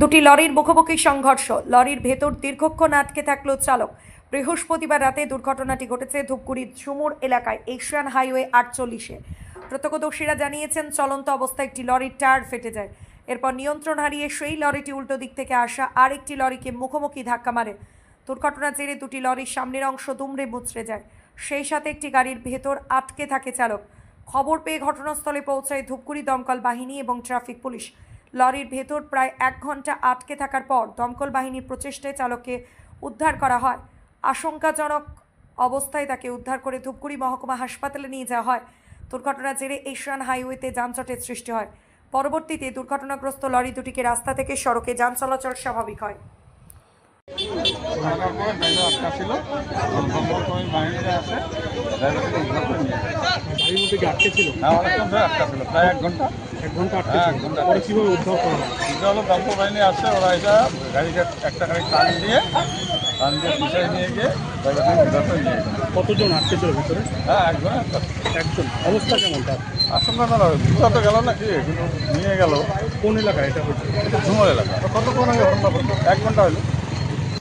দুটি লরির মুখোমুখি সংঘর্ষ। লরির ভেতর দীর্ঘক্ষণ আটকে থাকল চালক। বৃহস্পতিবার রাতে দুর্ঘটনাটি ঘটেছে ধূপগুড়ির ঝুমুর এলাকায়, এশিয়ান হাইওয়ে আটচল্লিশে। প্রত্যক্ষদর্শীরা জানিয়েছেন, চলন্ত অবস্থায় একটি লরির টায়ার ফেটে যায়। এরপর নিয়ন্ত্রণ হারিয়ে সেই লরিটি উল্টো দিক থেকে আসা আরেকটি লরিকে মুখোমুখি ধাক্কা মারে। দুর্ঘটনার জেরে দুটি লরির সামনের অংশ দুমড়ে মুচড়ে যায়। সেই সাথে একটি গাড়ির ভেতর আটকে থাকে চালক। খবর পেয়ে ঘটনাস্থলে পৌঁছায় ধূপগুড়ি দমকল বাহিনী এবং ট্রাফিক পুলিশ। লরির ভেতর প্রায় এক ঘণ্টা আটকে থাকার পর দমকল বাহিনীর প্রচেষ্টায় চালককে উদ্ধার করা হয়। আশঙ্কাজনক অবস্থায় তাকে উদ্ধার করে ধূপগুড়ি মহকুমা হাসপাতালে নিয়ে যাওয়া হয়। দুর্ঘটনার জেরে এশিয়ান হাইওয়েতে যানজটের সৃষ্টি হয়। পরবর্তীতে দুর্ঘটনাগ্রস্ত লরি দুটিকে রাস্তা থেকে সড়কে যান চলাচল স্বাভাবিক হয়। হ্যাঁ প্রায় এক ঘণ্টা। এক ঘণ্টা হ্যাঁ, ঘণ্টা। পরে কীভাবে উদ্ধার করা হয়? এটা হলো দমকল বাহিনী ওরা এটা একটা গাড়ি টান দিয়ে টান দিয়ে পিছিয়ে নিয়ে গিয়ে ড্রাইভারকে উদ্ধার করে নিয়ে কতজন আটকে ছিল ভিতরে? হ্যাঁ একজন একজন। অবস্থা কেমন তার? আশঙ্কা না বুঝা তো গেল না কি কিন্তু নিয়ে গেল। কোন এলাকায় এটা হচ্ছে ঝুমর এলাকা। কতক্ষণ আগে? এক ঘণ্টা হলো।